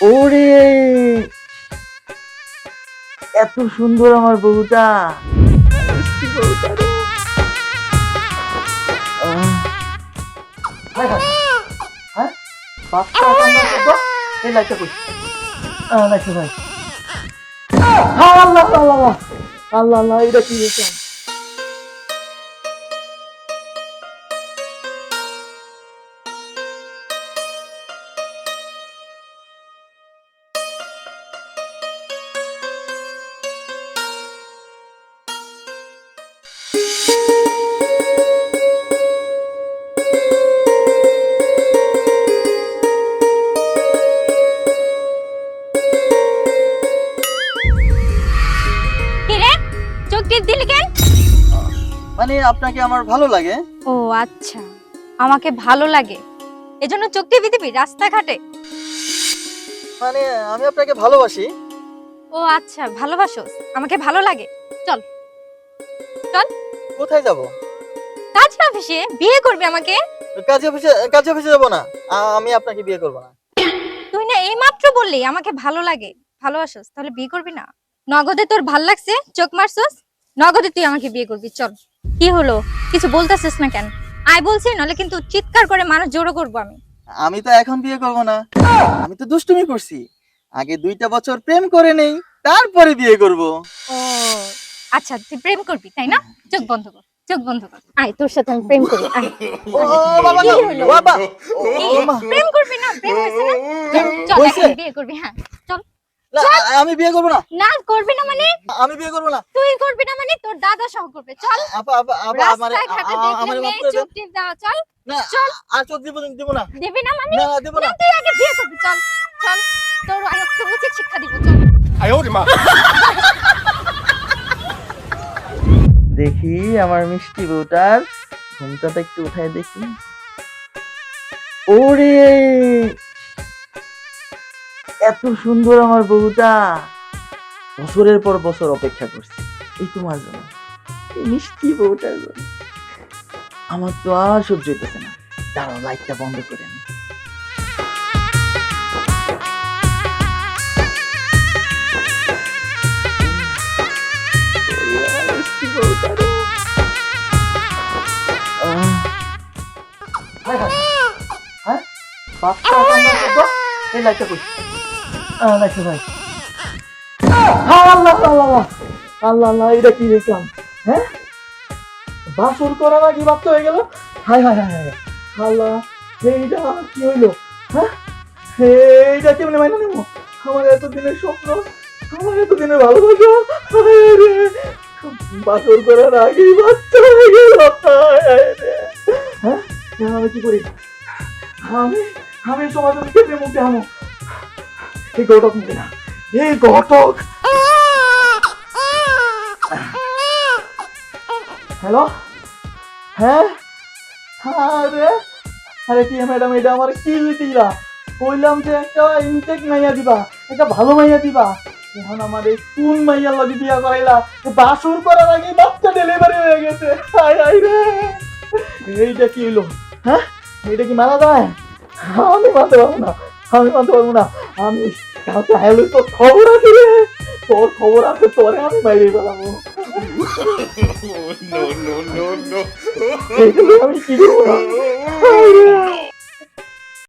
ওরে এত সুন্দর আমার। আহ, হায় হায়। হ্যাঁ? আল্লাহ আল্লাহ আল্লাহ আল্লাহ এটা কি হয়েছে মানে আপনাকে আমার ভালো লাগে? ও আচ্ছা। আমাকে ভালো লাগে। এজন্য চোখ টিপি দিবি রাস্তাঘাটে। মানে আমি আপনাকে ভালোবাসি। ও আচ্ছা ভালোবাসো। আমাকে ভালো লাগে। চল। চল। কোথায় যাব? কাজ অফিসে বিয়ে করবি আমাকে? কাজ অফিসে কাজে অফিসে যাব না। আমি আপনাকে বিয়ে করব না। তুই না এইমাত্র বললি আমাকে ভালো লাগে। ভালোবাসোস তাহলে বিয়ে করবি না? নগদে তোর ভালো লাগছে? চোখ মারছস? নগদে তুই আমাকে বিয়ে করবি চল। কি হলো? কিছু বলতেছিস না কেন? আয় বলছি নলে কিন্তু চিৎকার করে মানুষ জোড়ো করব আমি। আমি তো এখন বিয়ে করব না। আমি তো দুষ্টুমি করছি। আগে দুইটা বছর প্রেম করে নেই তারপরে বিয়ে করব। ও আচ্ছা তুই প্রেম করবি তাই না? চোখ বন্ধ কর চোখ বন্ধ কর। আয় তোর সাথে আমি প্রেম করি আয়। ও বাবা বাবা প্রেম করবি না? প্রেম হয়েছে না? চল, বিয়ে করবি হ্যাঁ। আমি বিয়ে করব না। না করবি না মানে? আমি বিয়ে করব না। তুই করবি না মানে? তোর দাদা সহ করবে। চল। দেখি আমার মিষ্টি বউটার তো একটু উঠায় দেখি। ওরে! এত সুন্দর আমার বউটা বছরের পর বছর অপেক্ষা করছি এই তোমার জন্য মিষ্টি বউটার জন্য আমার তো আর সহ্য হইতেছে না দাঁড়াও, লাইটটা বন্ধ করে। আহ। হায় হায়। হ্যাঁ? বাচ্চা? এই লাইটটা কই? লাইটটা ভাই। আল্লাহ আল্লাহ আল্লাহ আল্লাহ এটা কি দেখলাম? হ্যাঁ? বাসর করার আগে বাচ্চা হয়ে গেল? হায় হায় হায় হায় আল্লাহ, এইটা কি হইল? হ্যাঁ? এইটা কেমনে মাইনা নেব? আমার এতদিনের স্বপ্ন, আমার এতদিনের ভালোবাসা। বাসর করার আগেই বাচ্চা হয়ে গেল। হায় আমি কি করি? আমি আমি সমাজে কেটে মুখে আনো। এই ঘটক নিবে না, এই ঘটক। হ্যালো? হ্যাঁ? আরে আরে কি ম্যাডাম, এটা আমার কি দিলা। কইলাম যে একটা ইনটেক মাইয়া দিবা, একটা ভালো মাইয়া দিবা। এখন আমার এই কোন মাইয়ার লগে বিয়া করাইলা? বাসুর করার আগে বাচ্চা ডেলিভারি হয়ে গেছে। হাই হাই রে। এইটা কি হলো হ্যাঁ? এটা কি মারা যায়? আমি মানতে পারব না আমি মানতে পারব না। আমি কাউকে হ্যালো তোর খবর আছে রে। তোর খবর আছে তোরে আমি বাইরে বেড়াবো আমি কি করব।